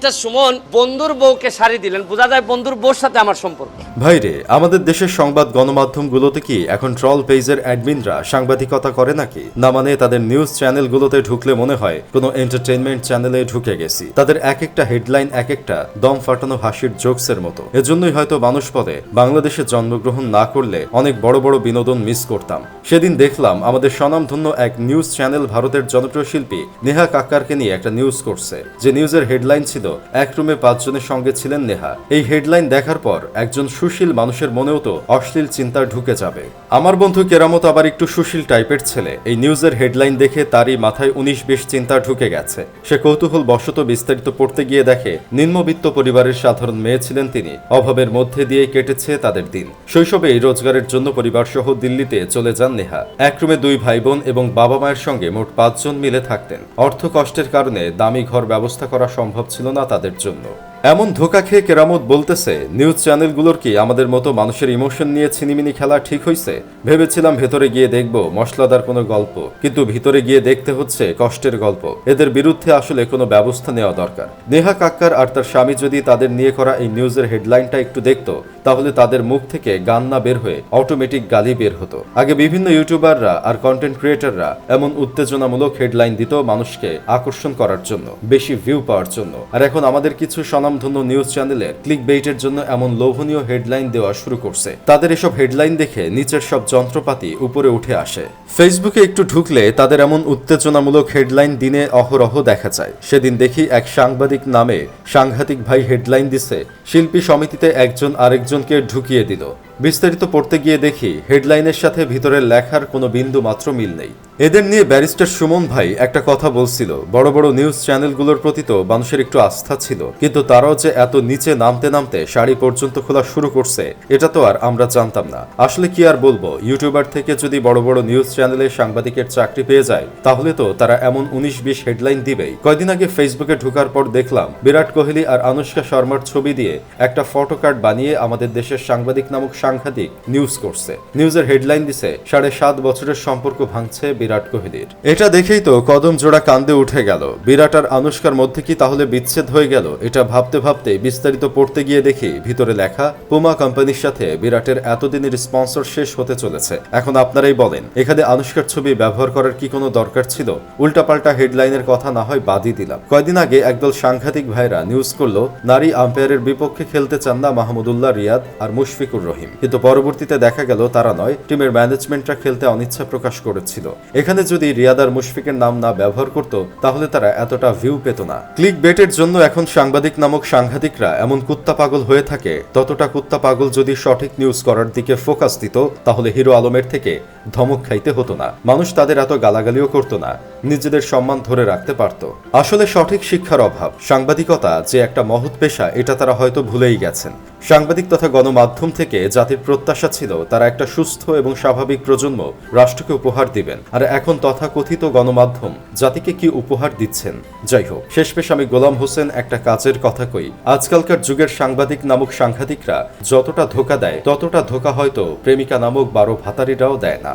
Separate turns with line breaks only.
Barrister Suman বন্ধুর বউকে শাড়ি দিলেন। বোঝা যায় বন্ধুর বউর সাথে আমার সম্পর্ক।
ভাইরে, আমাদের দেশের সংবাদ গণমাধ্যমগুলোতে কি এখন ট্রল পেজের অ্যাডমিনরা সাংবাদিকতা করে নাকি? না মানে তাদের নিউজ চ্যানেলগুলোতে ঢুকলে মনে হয় কোনো এন্টারটেইনমেন্ট চ্যানেলে ঢুকে গেছি। তাদের এক একটা হেডলাইন এক একটা দম ফাটানো হাসির জোকসের মতো। এজন্যই হয়তো মানুষ বলে বাংলাদেশে জন্মগ্রহণ না করলে অনেক বড় বড় বিনোদন মিস করতাম। সেদিন দেখলাম আমাদের স্বনামধন্য এক নিউজ চ্যানেল ভারতের জনপ্রিয় শিল্পী নেহা কাক্কারকে নিয়ে একটা নিউজ করছে। যে নিউজের হেডলাইন ছিল এক রুমে পাঁচজনের সঙ্গে ছিলেন নেহা। এই হেডলাইন দেখার পর একজন সুশীল মানুষের মনেও তো অশ্লীল চিন্তা ঢুকে যাবে। আমার বন্ধু কেরামত আবার একটু সুশীল টাইপের ছেলে। এই নিউজের হেডলাইন দেখে তারই মাথায় উনিশ বিশ চিন্তা ঢুকে গেছে। সে কৌতূহল বশত বিস্তারিত পড়তে গিয়ে দেখে, নিম্নবিত্ত পরিবারের সাধারণ মেয়ে ছিলেন তিনি। অভাবের মধ্যে দিয়ে কেটেছে তাদের দিন। শৈশবে এই রোজগারের জন্য পরিবার সহ দিল্লিতে চলে যান নেহা। এক রুমে দুই ভাই বোন এবং বাবা মায়ের সঙ্গে মোট পাঁচজন মিলে থাকতেন। অর্থ কষ্টের কারণে দামি ঘর ব্যবস্থা করা সম্ভব ছিল না। তাদের জন্য। এমন ধোকা খেয়ে কেরামত বলতেছে নিউজ চ্যানেলগুলোর কি আমাদের মতো মানুষের ইমোশন নিয়ে ছিনিমিনি খেলা ঠিক হয়েছে ভেবেছিলাম ভেতরে গিয়ে দেখব, মশলাদার কোনো গল্প, কিন্তু ভিতরে গিয়ে দেখতে হচ্ছে কষ্টের গল্প। এদের বিরুদ্ধে আসলে কোনো ব্যবস্থা নেওয়া দরকার। নেহা কাক্কার আর তার স্বামী যদি তাদের নিয়ে করা এই নিউজের হেডলাইনটা একটু দেখতো, তাহলে তাদের মুখ থেকে গান না বের হয়ে অটোমেটিক গালি বের হতো। আগে বিভিন্ন ইউটিউবাররা আর কন্টেন্ট ক্রিয়েটাররা এমন উত্তেজনামূলক হেডলাইন দিত মানুষকে আকর্ষণ করার জন্য, বেশি ভিউ পাওয়ার জন্য। আর এখন আমাদের কিছু স্বনামধন্য নিউজ চ্যানেলের ক্লিক বেইটের জন্য এমন লোভনীয় হেডলাইন দেওয়া শুরু করছে। তাদের এসব হেডলাইন দেখে নিচের সব যন্ত্রপাতি উপরে উঠে আসে। ফেসবুকে একটু ঢুকলে তাদের এমন উত্তেজনামূলক হেডলাইন দিনে অহরহ দেখা যায়। সেদিন দেখি এক সাংবাদিক নামে সাংঘাতিক ভাই হেডলাইন দিছে, শিল্পী সমিতিতে একজন আরেকজনকে ঢুকিয়ে দিল। বিস্তারিত পড়তে গিয়ে দেখি, হেডলাইনের সাথে ভিতরের লেখার কোনো বিন্দু মাত্র মিল নেই। এদের নিয়ে ব্যারিস্টার সুমন ভাই একটা কথা বলছিল। বড় বড় নিউজ চ্যানেলগুলোর প্রতি তো মানুষের একটু আস্থা ছিল। কিন্তু তারাও যে এত নিচে নামতে নামতে শাড়ি পর্যন্ত খোলা শুরু করছে, এটা তো আর আমরা জানতাম না। আসলে কি আর বলব, ইউটিউবার থেকে যদি বড় বড় নিউজ চ্যানেলে সাংবাদিকের চাকরি পেয়ে যায়, তাহলে তো তারা এমন উনিশ বিশ হেডলাইন দিবেই। কয়দিন আগে ফেসবুকে ঢোকার পর দেখলাম, বিরাট কোহলি আর আনুষ্কা শর্মার ছবি দিয়ে একটা ফটো কার্ড বানিয়ে আমাদের দেশের সাংবাদিক নামক সাংঘাতিক নিউজ করছে। নিউজের হেডলাইন দিছে, সাড়ে সাত বছরের সম্পর্ক ভাঙছে বিরাট কোহলির। এটা দেখেই তো কদম জোড়া কান্দে উঠে গেল। বিরাট আর আনুষ্কার মধ্যে কি তাহলে বিচ্ছেদ হয়ে গেল? এটা ভাবতে ভাবতে বিস্তারিত পড়তে গিয়ে দেখি, ভিতরে লেখা, পুমা কোম্পানির সাথে বিরাটের এতদিনের স্পন্সর শেষ হতে চলেছে। এখন আপনারাই বলেন, এখানে আনুষ্কার ছবি ব্যবহার করার কি কোনো দরকার ছিল? উল্টাপাল্টা হেডলাইনের কথা না হয় বাদই দিলাম। কয়দিন আগে একদল সাংঘাতিক ভাইরা নিউজ করল, নারী আম্পায়ারের বিপক্ষে খেলতে চান না মাহমুদুল্লাহ রিয়াদ আর মুশফিকুর রহিম। কিন্তু পরবর্তীতে দেখা গেল তারা নয়, টিমের ম্যানেজমেন্টরা খেলতে অনিচ্ছা প্রকাশ করেছিল। এখানে যদি রিয়াদ আর মুশফিকের নাম না ব্যবহার করত, তাহলে তারা এতটা ভিউ পেত না। ক্লিক বেটের জন্য এখন সাংবাদিক নামক সাংঘাতিকরা এমন কুত্তা পাগল হয়ে থাকে, ততটা কুত্তা পাগল যদি সঠিক নিউজ করার দিকে ফোকাস দিত, তাহলে হিরো আলমের থেকে ধমক খাইতে হতো না। মানুষ তাদের এত গালাগালিও করতো না, নিজেদের সম্মান ধরে রাখতে পারত। আসলে সঠিক শিক্ষার অভাব, সাংবাদিকতা যে একটা মহৎ পেশা, এটা তারা হয়তো ভুলেই গেছেন। সাংবাদিক তথা গণমাধ্যম থেকে জাতির প্রত্যাশা ছিল, তারা একটা সুস্থ এবং স্বাভাবিক প্রজন্ম রাষ্ট্রকে উপহার দিবেন। আর এখন তথাকথিত গণমাধ্যম জাতিকে কি উপহার দিচ্ছেন? যাই হোক, শেষমেশ আমি গোলাম হোসেন একটা কাজের কথা কই। আজকালকার যুগের সাংবাদিক নামক সাংঘাতিকরা যতটা ধোকা দেয়, ততটা ধোকা হয়তো প্রেমিকা নামক বারো ভাতারিরাও দেয় না।